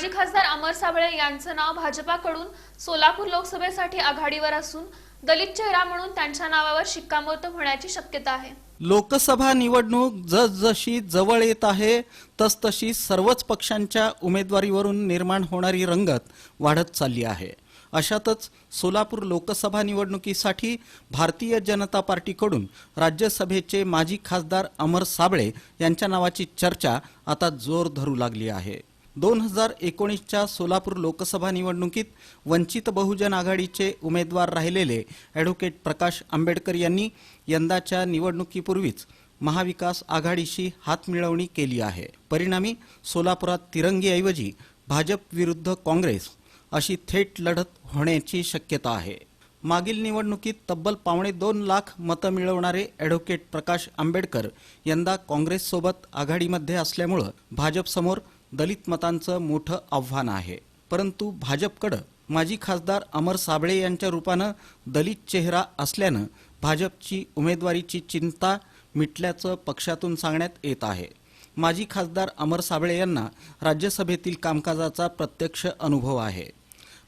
माजी खासदार अमर साबळे यांचं नाव भाजपाकडून सोलापूर लोकसभेसाठी आघाडीवर असून दलित चेहरा म्हणून त्यांच्या नावावर शिक्कामोर्तब होण्याची शक्यता आहे. लोकसभा निवडणूक जसजशी जवळ येत आहे तसतशी सर्वच पक्षांच्या उमेदवारीवरून निर्माण होणारी रंगत वाढत चालली आहे. अशातच सोलापूर लोकसभा निवडणुकीसाठी भारतीय जनता पार्टीकडून राज्यसभेचे माजी खासदार अमर साबळे यांच्या नावाची चर्चा आता जोर धरू लागली आहे. दोन हजार एकोणीसच्या सोलापूर लोकसभा निवडणुकीत वंचित बहुजन आघाडीचे उमेदवार राहिलेले ॲडव्होकेट प्रकाश आंबेडकर यांनी यंदाच्या निवडणुकीपूर्वीच महाविकास आघाडीशी हातमिळवणी केली आहे. परिणामी सोलापुरात तिरंगीऐवजी भाजप विरुद्ध काँग्रेस अशी थेट लढत होण्याची शक्यता आहे. मागील निवडणुकीत तब्बल पावणे दोन लाख मतं मिळवणारे ॲडव्होकेट प्रकाश आंबेडकर यंदा काँग्रेससोबत आघाडीमध्ये असल्यामुळं भाजपसमोर दलित मतांचं मोठं आव्हान आहे. परंतु भाजपकडं माजी खासदार अमर साबळे यांच्या रूपानं दलित चेहरा असल्यानं भाजपची उमेदवारीची चिंता मिटल्याचं पक्षातून सांगण्यात येत आहे. माजी खासदार अमर साबळे यांना राज्यसभेतील कामकाजाचा प्रत्यक्ष अनुभव आहे.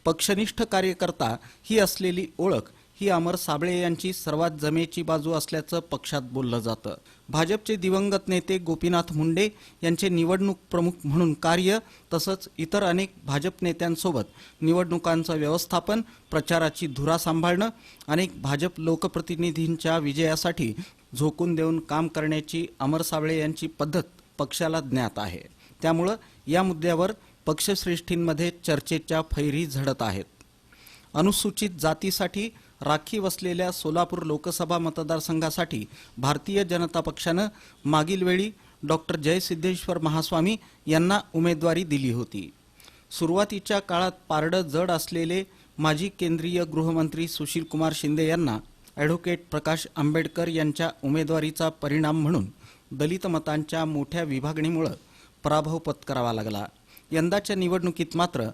पक्षनिष्ठ कार्यकर्ता ही असलेली ओळख ही अमर साबळे यांची सर्वात जमेची बाजू असल्याचं पक्षात बोललं जातं. भाजपचे दिवंगत नेते गोपीनाथ मुंडे यांचे निवडणूक प्रमुख म्हणून कार्य तसंच इतर अनेक भाजप नेत्यांसोबत निवडणुकांचं व्यवस्थापन प्रचाराची धुरा सांभाळणं अनेक भाजप लोकप्रतिनिधींच्या विजयासाठी झोकून देऊन काम करण्याची अमर साबळे यांची पद्धत पक्षाला ज्ञात आहे. त्यामुळं या मुद्द्यावर पक्षश्रेष्ठींमध्ये चर्चेच्या फैरी झडत आहेत. अनुसूचित जातीसाठी राखीव असलेल्या सोलापूर लोकसभा मतदारसंघासाठी भारतीय जनता पक्षानं मागील वेळी डॉक्टर जयसिद्धेश्वर महास्वामी यांना उमेदवारी दिली होती. सुरुवातीच्या काळात पारडं जड असलेले माजी केंद्रीय गृहमंत्री सुशीलकुमार शिंदे यांना ॲडव्होकेट प्रकाश आंबेडकर यांच्या उमेदवारीचा परिणाम म्हणून दलित मतांच्या मोठ्या विभागणीमुळं पराभव पत्करावा लागला. यंदाच्या निवडणुकीत मात्र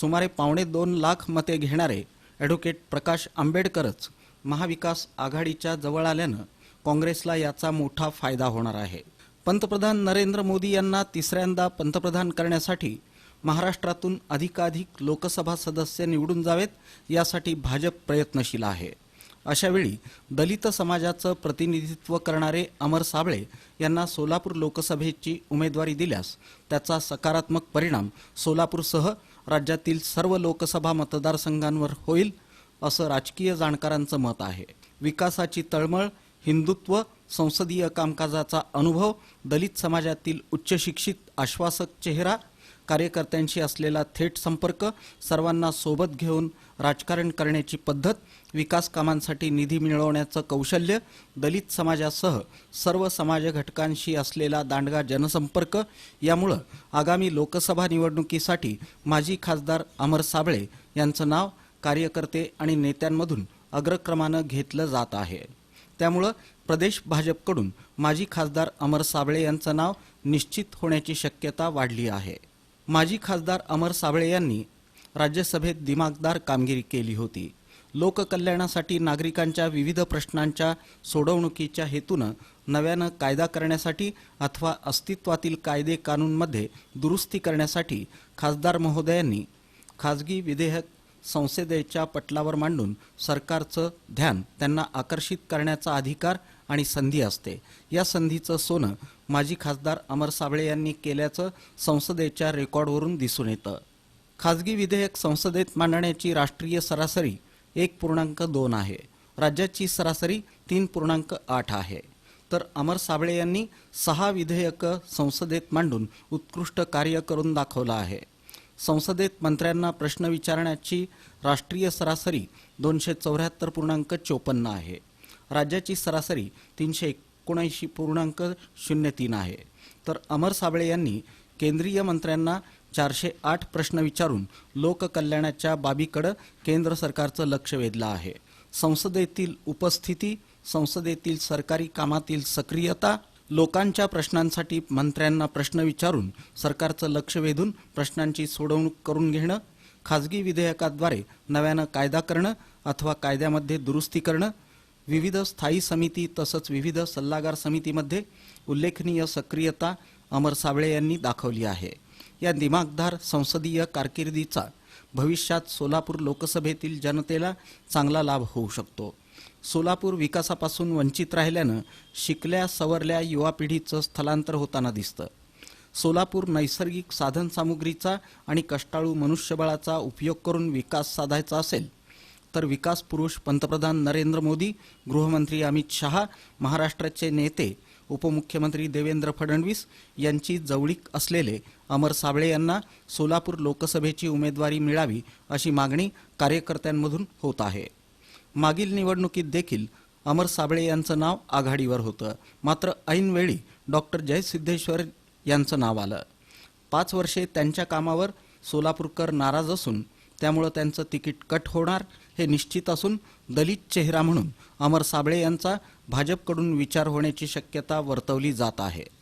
सुमारे पावणे दोन लाख मते घेणारे ॲडव्होकेट प्रकाश आंबेडकरच महाविकास आघाडीच्या जवळ आल्यानं काँग्रेसला याचा मोठा फायदा होणार आहे. पंतप्रधान नरेंद्र मोदी यांना तिसऱ्यांदा पंतप्रधान करण्यासाठी महाराष्ट्रातून अधिकाधिक लोकसभा सदस्य निवडून जावेत यासाठी भाजप प्रयत्नशील आहे. अशावेळी दलित समाजाचं प्रतिनिधित्व करणारे अमर साबळे यांना सोलापूर लोकसभेची उमेदवारी दिल्यास त्याचा सकारात्मक परिणाम सोलापूरसह राज्यातील सर्व लोकसभा मतदारसंघांवर होईल असं राजकीय जाणकारांचं मत आहे. विकासाची तळमळ हिंदुत्व संसदीय कामकाजाचा अनुभव दलित समाजातील उच्चशिक्षित आश्वासक चेहरा कार्यकर्त्यांशी असलेला थेट संपर्क सर्वांना सोबत घेऊन राजकारण करण्याची पद्धत विकास कामांसाठी निधी मिळवण्याचं कौशल्य दलित समाजासह सर्व समाज घटकांशी असलेला दांडगा जनसंपर्क यामुळं आगामी लोकसभा निवडणुकीसाठी माजी खासदार अमर साबळे यांचं नाव कार्यकर्ते आणि नेत्यांमधून अग्रक्रमानं घेतलं जात आहे. त्यामुळं प्रदेश भाजपकडून माजी खासदार अमर साबळे यांचं नाव निश्चित होण्याची शक्यता वाढली आहे. माजी खासदार अमर साबळे यांनी राज्यसभेत दिमागदार कामगिरी केली होती. लोककल्याणासाठी नागरिकांच्या विविध प्रश्नांच्या सोडवणुकीच्या हेतूनं नव्यानं कायदा करण्यासाठी अथवा अस्तित्वातील कायदे कानूनमध्ये दुरुस्ती करण्यासाठी खासदार महोदयांनी खाजगी विधेयक संसदेच्या पटलावर मांडून सरकारचं ध्यान त्यांना आकर्षित करण्याचा अधिकार आणि संधी असते. या संधीचं सोनं माजी खासदार अमर साबळे यांनी केल्याचं संसदेच्या रेकॉर्डवरून दिसून येतं. खाजगी विधेयक संसदेत मांडण्याची राष्ट्रीय सरासरी एक पूर्णांक दोन आहे. राज्याची सरासरी तीन पूर्णांक आठ आहे. तर अमर साबळे यांनी सहा विधेयकं संसदेत मांडून उत्कृष्ट कार्य करून दाखवलं आहे. संसदेत मंत्र्यांना प्रश्न विचारण्याची राष्ट्रीय सरासरी दोनशे चौऱ्याहत्तर पूर्णांक चोपन्न आहे. राज्याची सरासरी तीनशे एकोणऐंशी पूर्णांक शून्य तीन आहे. तर अमर साबळे यांनी केंद्रीय मंत्र्यांना चारशे आठ प्रश्न विचारून लोककल्याणाच्या बाबीकडं केंद्र सरकारचं लक्ष वेधलं आहे. संसदेतील उपस्थिती संसदेतील सरकारी कामातील सक्रियता लोकांच्या प्रश्नांसाठी मंत्र्यांना प्रश्न विचारून सरकारचं लक्ष वेधून प्रश्नांची सोडवणूक करून घेणं खाजगी विधेयकाद्वारे नव्यानं कायदा करणं अथवा कायद्यामध्ये दुरुस्ती करणं विविध स्थायी समिती तसंच विविध सल्लागार समितीमध्ये उल्लेखनीय सक्रियता अमर साबळे यांनी दाखवली आहे. या दिमागदार संसदीय कारकिर्दीचा भविष्यात सोलापूर लोकसभेतील जनतेला चांगला लाभ होऊ शकतो. सोलापूर विकासापासून वंचित राहिल्यानं शिकल्या सवरल्या युवा पिढीचं स्थलांतर होताना दिसतं. सोलापूर नैसर्गिक साधनसामुग्रीचा आणि कष्टाळू मनुष्यबळाचा उपयोग करून विकास साधायचा असेल तर विकास पुरुष पंतप्रधान नरेंद्र मोदी गृहमंत्री अमित शहा महाराष्ट्राचे नेते उपमुख्यमंत्री देवेंद्र फडणवीस यांची जवळीक असलेले अमर साबळे यांना सोलापूर लोकसभेची उमेदवारी मिळावी अशी मागणी कार्यकर्त्यांमधून होत आहे. मागील निवडणुकीत देखील अमर साबळे यांचं नाव आघाडीवर होतं. मात्र ऐनवेळी डॉक्टर जयसिद्धेश्वर यांचं नाव आलं. पाच वर्षे त्यांच्या कामावर सोलापूरकर नाराज असून त्यामुळं त्यांचं तिकीट कट होणार हे निश्चित असून दलित चेहरा म्हणून अमर साबळे यांचा भाजपकडून विचार होण्याची शक्यता वर्तवली जात आहे.